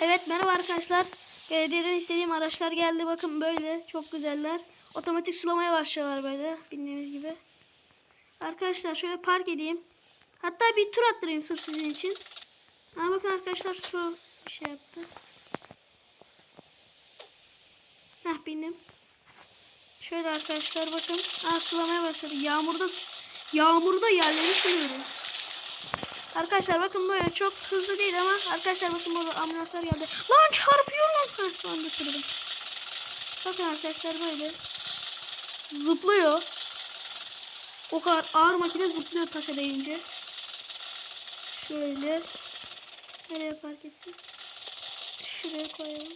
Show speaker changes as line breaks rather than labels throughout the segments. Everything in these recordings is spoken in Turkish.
Evet merhaba arkadaşlar. Belediyeden istediğim araçlar geldi. Bakın böyle çok güzeller. Otomatik sulamaya başlıyorlar böyle bildiğiniz gibi. Arkadaşlar şöyle park edeyim. Hatta bir tur attırayım sırf sizin için. Ha bakın arkadaşlar şu şey yaptı. Heh bindim. Şöyle arkadaşlar bakın. Aa sulamaya başladı. Yağmurda yağmurda yerleri suluyoruz. Arkadaşlar bakın böyle çok hızlı değil ama arkadaşlar bakın burada ambulanslar geldi. Lan çarpıyor lan. Heh, son bitirdim. Bakın arkadaşlar böyle zıplıyor. O kadar ağır makine zıplıyor taşa değince. Şöyle nereye park etsin? Şuraya koyalım.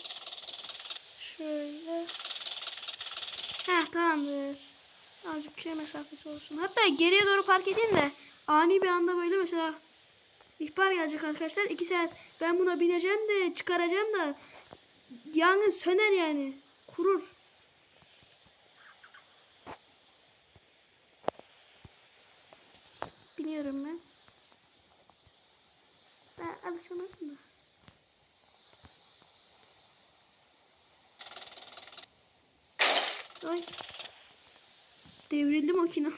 Şöyle. Heh tamamdır. Azıcık şey mesafesi olsun. Hatta geriye doğru park edeyim de ani bir anda böyle mesela ihbar gelecek arkadaşlar. 2 saat ben buna bineceğim de çıkaracağım da yangın söner yani. Kurur. Biliyorum ben. Ben alışamadım da. Ay. Devrildi makine.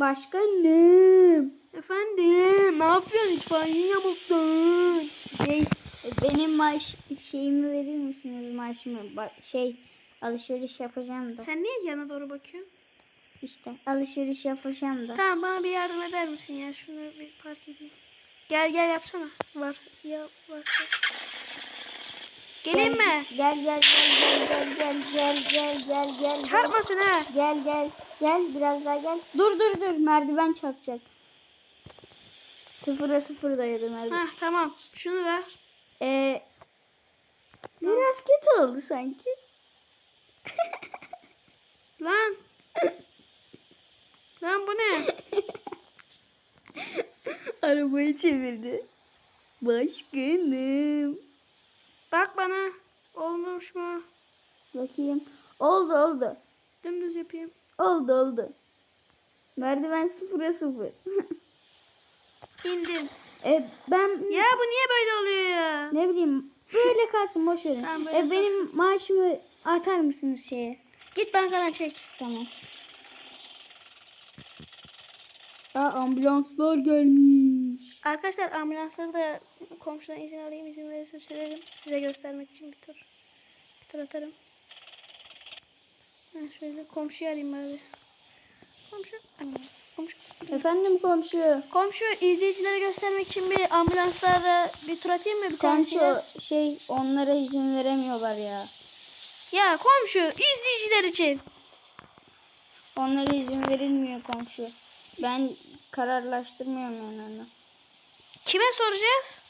Başkanım.
Efendim ne yapıyorsun itfaiye yamuktan?
Şey benim maaş şeyimi verir misiniz maaşımı? Ba- şey alışveriş yapacağım da.
Sen niye yana doğru bakıyorsun?
İşte alışveriş yapacağım da.
Tamam bana bir yardım eder misin ya? Şunu bir park edeyim. Gel gel yapsana. Varsa ya varsa. Geleyim mi?
Gel gel gel gel gel gel gel gel gel.
Çarpmasın ha.
Gel gel gel biraz daha gel. Dur dur dur merdiven çarpacak. Sıfıra sıfır dayadı merdiven.
Hah tamam. Şunu da.
Ee, biraz kötü oldu sanki.
Lan. Lan bu ne?
Arabayı çevirdi. Başkanım.
Bak bana. Olmuş mu?
Bakayım. Oldu oldu.
Dümdüz yapayım.
Oldu oldu. Merdiven sıfıra sıfır.
İndim.
e, ben
Ya bu niye böyle oluyor ya?
ne bileyim böyle kalsın boş verin.
Tamam, böyle
e, benim maaşımı atar mısınız şeye?
Git bankadan çek.
Tamam. Aa ambulanslar gelmiş.
Arkadaşlar ambulansları da komşudan izin alayım izin verirse sürerim. Size göstermek için bir tur. Bir tur atarım. Ha, şöyle komşuyu arayayım bari. Komşu. Anne. Komşu.
Efendim komşu.
Komşu izleyicilere göstermek için bir ambulanslarda bir tur atayım mı bir?
Komşu şey onlara izin veremiyorlar ya.
Ya komşu izleyiciler için.
Onlara izin verilmiyor komşu. Ben kararlaştırmıyorum yani onu.
Kime soracağız?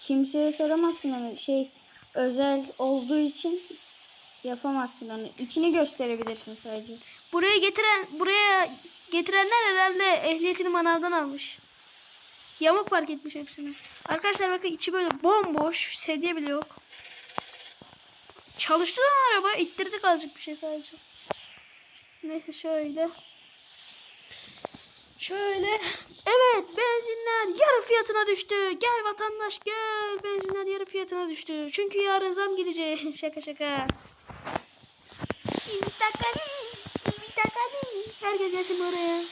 Kimseye soramazsın onu. Şey özel olduğu için yapamazsın onu. İçini gösterebilirsin sadece.
Buraya getiren buraya getirenler herhalde ehliyetini manavdan almış. Yamuk park etmiş hepsini. Arkadaşlar bakın içi böyle bomboş. Sedye bile yok. Çalıştı lan araba. İttirdik azıcık bir şey sadece. Neyse şöyle. Şöyle. Evet benzinler yarı fiyatına düştü. Gel vatandaş gel. Benzinler yarı fiyatına düştü. Çünkü yarın zam gidecek. şaka şaka. Herkes yesin oraya.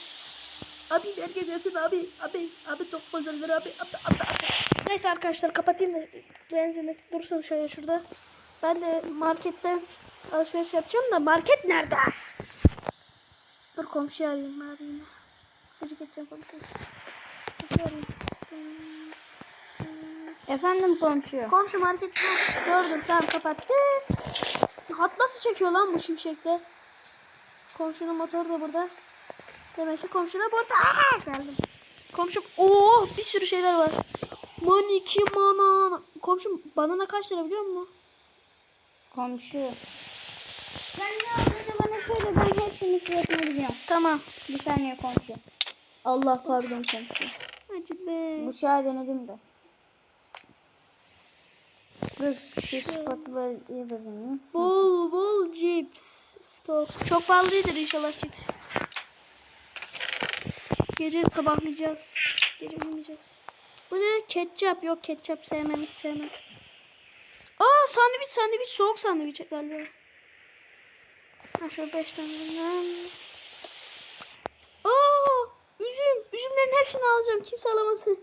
Abi herkes yesin abi. Abi. Abi çok güzeldir abi. Abi, abi, abi. Neyse arkadaşler kapatayım da benzin dursun şöyle şurada. Ben de markette alışveriş yapacağım da market nerede? Dur komşuyu arayayım abi komşuyu. Komşuyu arayayım.
Efendim komşu.
Komşu markette gördüm tamam kapattı. Hat nasıl çekiyor lan bu şimşekte? Komşunun motoru da burada. Demek ki komşu da burada. Aha, geldim. Komşum oo bir sürü şeyler var. Maniki mana. Komşum banana kaç lira biliyor musun?
Komşu. Sen ne aldığını bana söyle ben hepsinin fiyatını biliyorum.
Tamam.
Bir saniye komşu. Allah pardon komşu.
Acı be.
Bıçağı denedim de. Dur şu spatulayı da deneyeyim.
Bol bol cips stok. Çok pahalıdır inşallah cips. Gece sabahlayacağız. Gece uyumayacağız. Bu ne? Ketçap. Yok ketçap sevmem hiç sevmem. Aa sandviç sandviç soğuk sandviç galiba. Ha şöyle 5 tane bundan. Aa Üzümlerin hepsini alacağım. Kimse alamasın.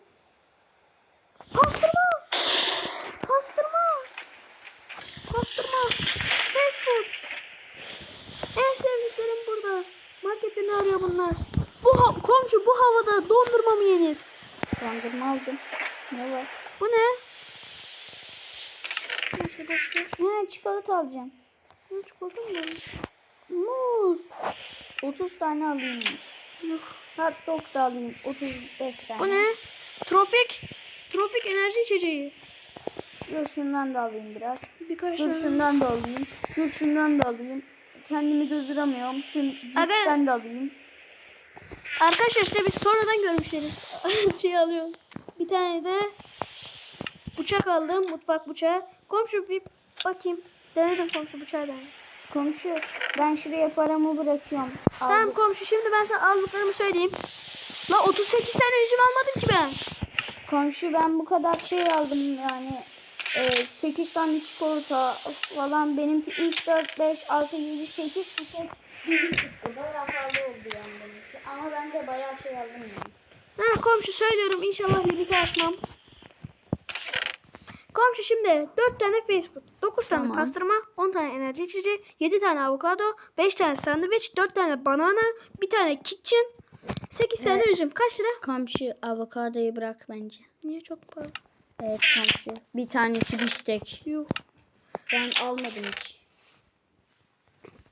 Pastırma. Pastırma. Pastırma. Fast food. En sevdiklerim burada. Markette ne arıyor bunlar? Bu ha- komşu bu havada dondurma mı yenir?
Dondurma aldım. Ne var?
Bu ne?
Ha çikolata alacağım.
Ne çikolata mı?
Muz. 30 tane alayım.
Yok.
Hot dog da alayım. 35 tane.
Bu ne? Tropik. Tropik enerji içeceği.
Dur şundan da alayım biraz.
Birkaç
Dur
tane.
şundan da alayım. Dur şundan da alayım. Kendimi durduramıyorum. Şu cipsten de alayım.
Arkadaşlar işte biz sonradan görmüşleriz. şey alıyoruz. Bir tane de bıçak aldım. Mutfak bıçağı. Komşu bir bakayım. Denedim komşu bıçağı denedim.
Komşu ben şuraya paramı bırakıyorum. Al
Tamam komşu şimdi ben sana aldıklarımı söyleyeyim. La 38 tane üzüm almadım ki ben.
Komşu ben bu kadar şey aldım yani. E, 8 tane çikolata falan benimki 3, 4, 5, 6, 7, 8 şirket çıktı. Bayağı fazla oldu yani benimki. Ama ben de bayağı şey aldım yani.
Ha komşu söylüyorum inşallah limiti aşmam. Komşu şimdi 4 tane fast food, 9 tane
Tamam.
pastırma, 10 tane enerji içeceği, 7 tane avokado, 5 tane sandviç, 4 tane banana, 1 tane kitchen, 8 tane üzüm. Kaç lira?
Komşu avokadoyu bırak bence.
Niye çok pahalı?
Evet komşu. Bir tanesi bistek.
Yok.
Ben almadım hiç.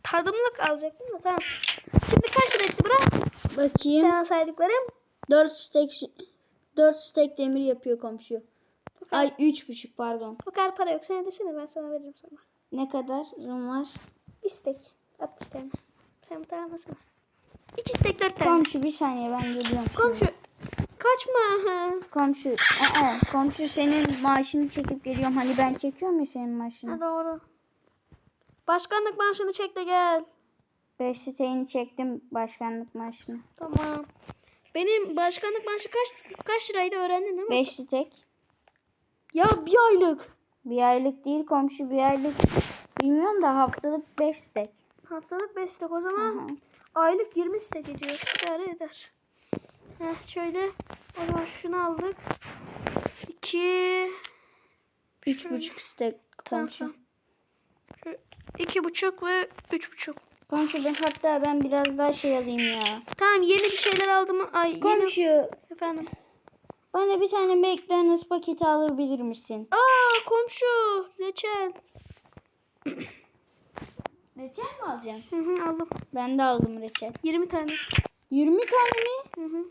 Tadımlık alacaktım da tamam. Şimdi kaç lira etti bura?
Bakayım.
Sen saydıklarım.
4 stek 4 stek demir yapıyor komşu. Ay 3,5 pardon.
O kadar para yok. Sen desene ben sana veririm sana.
Ne kadar var?
İstek. 60 tane. Sen tamam mısın? 2 istek 4 tane.
Komşu bir saniye ben geliyorum. şimdi.
Komşu. Kaçma.
Komşu. Aa, komşu senin maaşını çekip geliyorum. Hani ben çekiyorum ya senin maaşını.
Ha doğru. Başkanlık maaşını çek de gel.
5 siteğini çektim başkanlık maaşını.
Tamam. Benim başkanlık maaşı kaç kaç liraydı öğrendin değil mi?
5 stek.
Ya bir aylık.
Bir aylık değil komşu bir aylık. Bilmiyorum da haftalık 5 stek.
Haftalık 5 stek o
Hı
zaman
hı.
aylık 20 stek ediyor. İdare eder. Heh, şöyle o zaman şunu aldık. 2
Üç buçuk stek komşu.
iki buçuk ve üç buçuk.
Komşu ben hatta ben biraz daha şey alayım ya.
Tamam yeni bir şeyler aldım. Ay yeni
Komşu
efendim.
Bana bir tane McDonald's paketi alabilir misin?
Aa komşu reçel.
Reçel mi alacaksın?
Hı hı aldım.
Ben de aldım reçel.
20 tane.
20 tane mi?
Hı hı.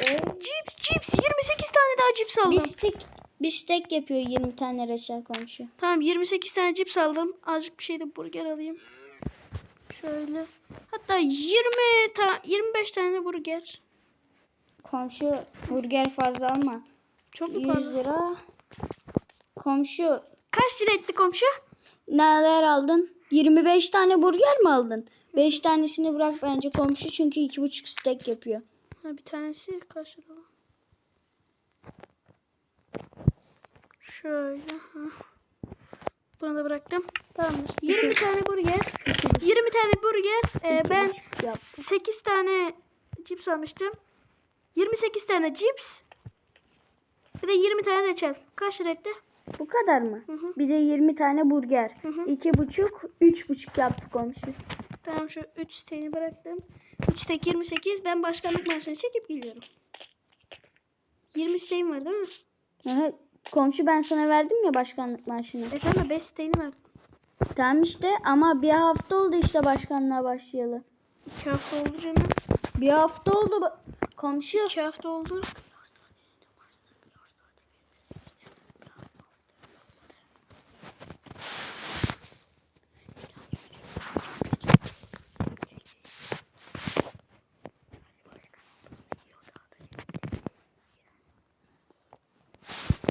Ee,
Cips cips 28 tane daha cips aldım.
bir stek, bir stek yapıyor 20 tane reçel komşu.
Tamam 28 tane cips aldım. Azıcık bir şey de burger alayım. Şöyle. Hatta 20 ta 25 tane burger.
Komşu burger fazla alma.
Çok mu
100
fazla?
lira. Komşu
Kaç lira etti komşu?
neler aldın? 25 tane burger mi aldın? 5 tanesini bırak bence komşu çünkü 2,5 stek yapıyor.
Ha, bir tanesi kaç lira? Şöyle. Ha. Bunu da bıraktım. Tamamdır. 20 tane burger. 20 tane burger. Ee, ben
buçuk yaptım.
8 tane cips almıştım. 28 tane cips. Bir de 20 tane reçel. Kaç lira etti?
Bu kadar mı?
Hı hı.
Bir de 20 tane burger.
Hı hı.
2,5 3,5 yaptı komşu.
Tamam şu 3 siteyi bıraktım. 3 stek 28. Ben başkanlık maaşını çekip geliyorum. 20 siteğim var değil mi?
Aha, komşu ben sana verdim ya başkanlık maaşını.
E tamam da 5 siteğini verdim.
Tamam işte ama bir hafta oldu işte başkanlığa başlayalı.
2 hafta oldu canım.
Bir hafta oldu. Komşu
2 hafta oldu.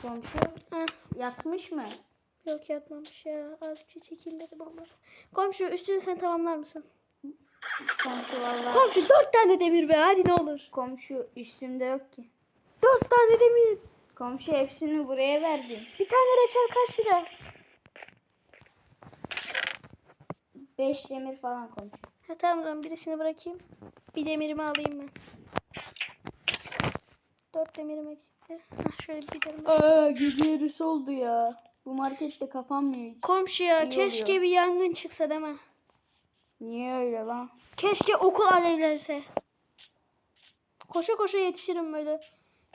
komşu
Heh,
yatmış mı?
yok yatmamış ya. Azıcık çekil dedim olmadı. Komşu üstünü sen tamamlar mısın?
Komşu vallahi.
Komşu 4 tane demir be hadi ne olur.
Komşu üstünde yok ki.
Dört tane demir.
Komşu hepsini buraya verdi.
Bir tane reçel kaç lira?
5 demir falan komşu.
Ha, tamam o zaman birisini bırakayım. Bir demirimi alayım ben. Dört demirim eksikti. Hah, şöyle bir demirimi.
Aa gece yarısı oldu ya. Bu markette kapanmıyor hiç.
Komşu ya
İyi
keşke
oluyor.
bir yangın çıksa mi?
Niye öyle lan?
Keşke okul alevlense. Koşa koşa yetişirim böyle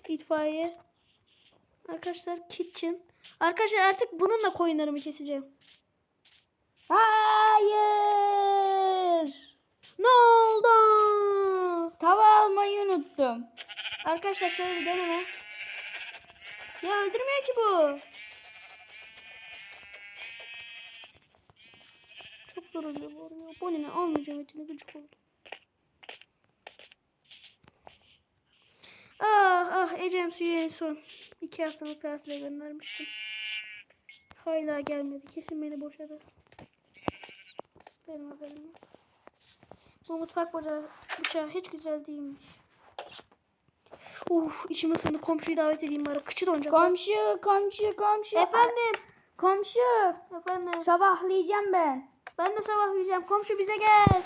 itfaiye. Arkadaşlar kitchen. Arkadaşlar artık bununla koyunlarımı keseceğim.
Hayır.
Ne oldu?
Tava almayı unuttum.
Arkadaşlar şöyle bir deneme. Ya öldürmüyor ki bu. Zor oluyor bu arada. Almayacağım etini gıcık oldu. Ah ah Ecem suyu en son. iki haftalık tatile göndermiştim. Hala gelmedi. Kesin beni boşadı. Benim haberim yok. Bu mutfak bıçağı, bıçağı hiç güzel değilmiş. Uf içime ısındı. Komşuyu davet edeyim bari. Kıçı donacak.
Komşu, komşu, komşu.
Efendim.
Komşu.
Efendim.
Sabahlayacağım ben.
Ben de sabahlayacağım. Komşu bize gel.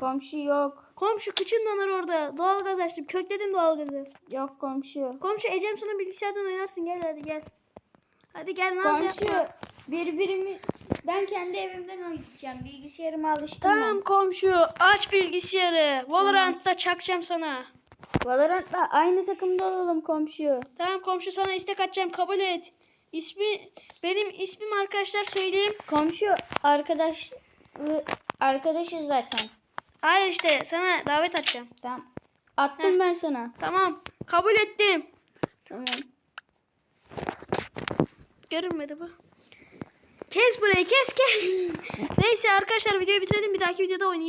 Komşu yok.
Komşu kıçın donar orada. Doğalgaz açtım. Kökledim doğalgazı.
Yok komşu.
Komşu Ecem sana bilgisayardan oynarsın. Gel hadi gel. Hadi gel naz
Komşu
yapma.
birbirimi ben kendi evimden oynayacağım. Bilgisayarıma alıştım
Tamam komşu aç bilgisayarı. Valorant'ta çakacağım sana.
ben. Valorant'la aynı takımda olalım komşu.
Tamam komşu sana istek atacağım kabul et. İsmi benim ismim arkadaşlar söyleyeyim.
Komşu arkadaş arkadaşız zaten.
Hayır işte sana davet atacağım.
Tamam. Attım ben sana.
Tamam kabul ettim.
Tamam.
Görünmedi bu. Kes burayı kes kes. Neyse arkadaşlar videoyu bitirelim. Bir dahaki videoda oynayışım.